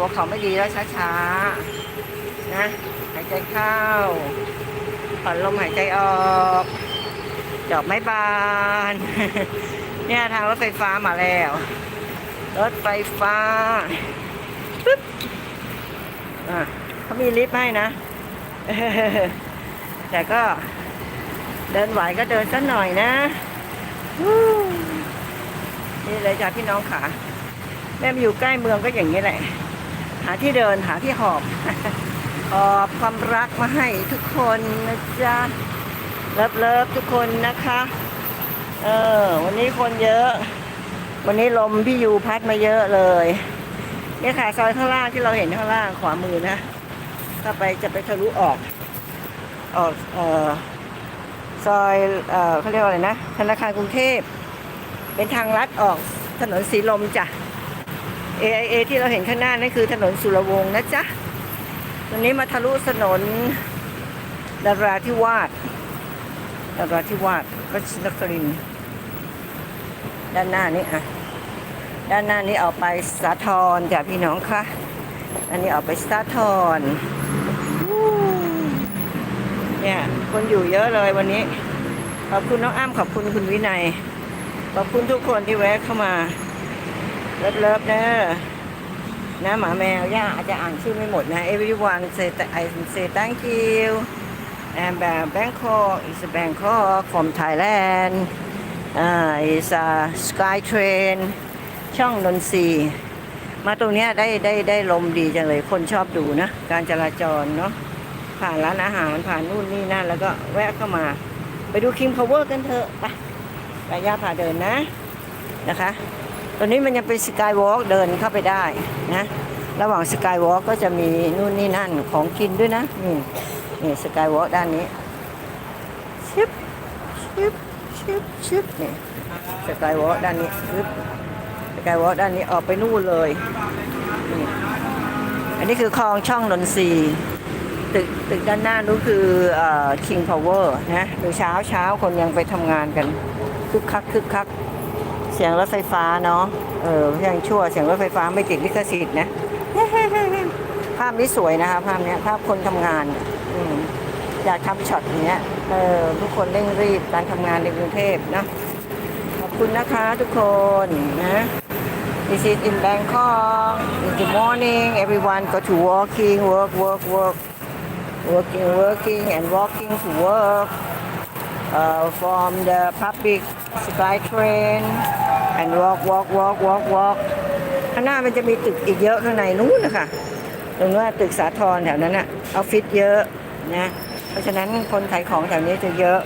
ตัวเขาไม่ดีแล้วช้าๆ นะ หายใจเข้า ผ่อนลมหายใจออกดอกไม้บาน เนี่ยทางรถไฟฟ้ามาแล้ว รถไฟฟ้าปึ๊บอะเขามีลิฟต์ให้นะ แต่ก็เดินไหวก็เดินสักหน่อยนะ นี่เลยจ้ะพี่น้องขาแม่มาอยู่ใกล้เมืองก็อย่างนี้แหละาที่เดินหาที่หอบหอบความรักมาให้ทุกคนนะจ๊ะเลิฟเลิฟทุกคนนะคะ เออ วันนี้คนเยอะ วันนี้ลมพี่ยูพัดมาเยอะเลยเนี่ยค่ะซอยข้างล่างที่เราเห็นข้างล่างขวามือนะถ้าไปจะไปทะลุออก ออกเออซอยเออเขาเรียกว่าอะไรนะธนาคารกรุงเทพ เป็นทางลัดออกถนนสีลมจ้ะ AIA ที่เราเห็นข้างหน้านั่นคือถนนสุรวงศ์นะจ๊ะตอนนี้มาทะลุถนนดาราธิวาสดาราธิวาสก็ชินครินด้านหน้านี้อะ ด้านหน้านี้ออกไปสาทรจ้ะพี่น้องคะอันนี้ออกไปสาทรเนี่ยคนอยู่เยอะเลยวันนี้ ขอบคุณน้องอ้ำขอบคุณคุณวินัย ขอบคุณทุกคนที่แวะเข้ามา เลิฟเลิฟเนอะนะหมาแมว ย่าอาจจะอ่านชื่อไม่หมดนะ everyone say I say thank you and Bangkok is Bangkok from Thailand uh, is a sky train ช่องนนทรีมาตรงเนี้ยได้ได้ได้ลมดีจังเลย คนชอบดูนะ การจราจรเนาะผ่านร้านอาหารผ่านนู่นนี่นั่นแล้วก็แวะเข้ามา ไปดู King Power กันเถอะ ไปไปย่าพาเดินนะนะคะ ตอนนี้มันยังเป็นสกายวอล์กเดินเข้าไปได้นะ ระหว่างสกายวอล์กก็จะมีนู่นนี่นั่นของกินด้วยนะ นี่นี่สกายวอล์กด้านนี้ ชิปชิปชิปชิปนี่สกายวอล์กด้านนี้ชิปสกายวอล์กด้านนี้ออกไปนู่นเลยนี่อันนี้คือคลองช่องนนทรีตึกตึกด้านหน้านู้นคือเอ่อ King Power นะดูเช้าเช้าคนยังไปทำงานกันคึกคักคึกคัก เสียงรถไฟฟ้าเนาะ เออยังชั่วเสียงรถไฟฟ้าไม่ติดลิขสิทธิ์นะ ภาพนี้สวยนะคะ ภาพนี้ภาพคนทำงานอืมอยากทำช็อตเนี้ย เออทุกคนเร่งรีบการทำงานในกรุงเทพนะ ขอบคุณนะคะทุกคนนะ This is in Bangkok in the morning everyone go to walking work work work working working and walking to work uh, from the public sky train and walk walk walk walk walk ข้างหน้ามันจะมีตึกอีกเยอะข้างในนู้นนะคะตรงนู้นตึกสาทรแถวนั้นอะออฟฟิศเยอะนะ เพราะฉะนั้นคนขายของแถวนี้จะเยอะ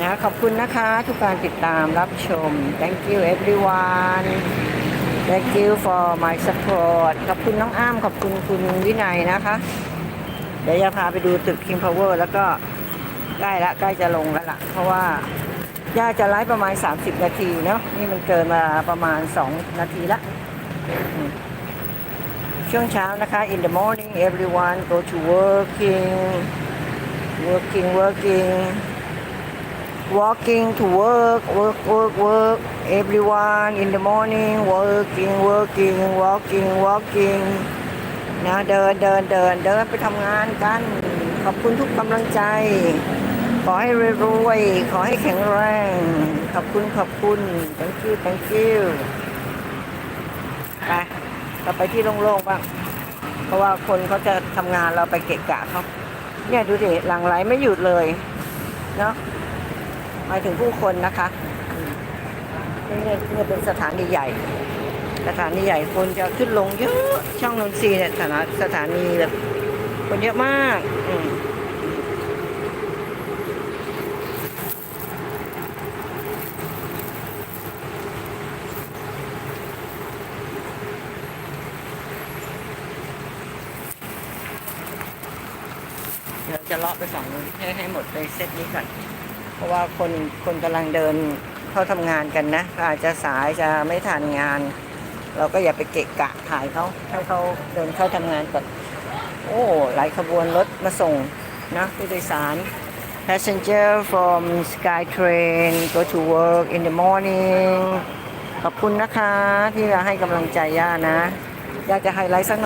นะขอบคุณนะคะทุกการติดตามรับชม thank you everyone thank you for my support ขอบคุณน้องอ้ามขอบคุณคุณวินัยนะคะ เดี๋ยวจะพาไปดูตึก King Power แล้วก็ ใกล้ละใกล้จะลงแล้วล่ะ เพราะว่าย่าจะไลฟ์ประมาณ 30 นาทีเนาะนี่มันเกินมาประมาณ 2 นาทีละ ช่วงเช้านะคะ in the morning everyone go to working working working walking to work work work work everyone in the morning working working walking walking นะเดินเดินเดินเดินไปทำงานกัน ขอบคุณทุกกำลังใจ ขอให้รวยๆ ขอให้แข็งแรง ขอบคุณขอบคุณ thank you thank you ไปเราไปที่โล่งๆบ้าง เพราะว่าคนเขาจะทำงานเราไปเกะกะเขาเนี่ยดูดิหลังไหลไม่หยุดเลย เนาะหมายถึงผู้คนนะคะนี่เนี่ยเป็นสถานีใหญ่ สถานีใหญ่คนจะขึ้นลงเยอะ ช่องนนทรีเนี่ยสถานสถานีแบบคนเยอะมาก อืม เดี๋ยวจะเลาะไปฝั่งนู้นให้ให้หมดไปเซตนี้ก่อน เพราะว่าคนคนกำลังเดินเข้าทำงานกันนะ อาจจะสายจะไม่ทันงาน เราก็อย่าไปเกะกะถ่ายเขาให้เขาเดินเข้าทำงานก่อน โอ้หลายขบวนรถมาส่งนะผู้โดยสาร passenger from SkyTrain go to work in the morning ขอบคุณนะคะที่มาให้กำลังใจย่านะอยากจะไฮไลท์สัก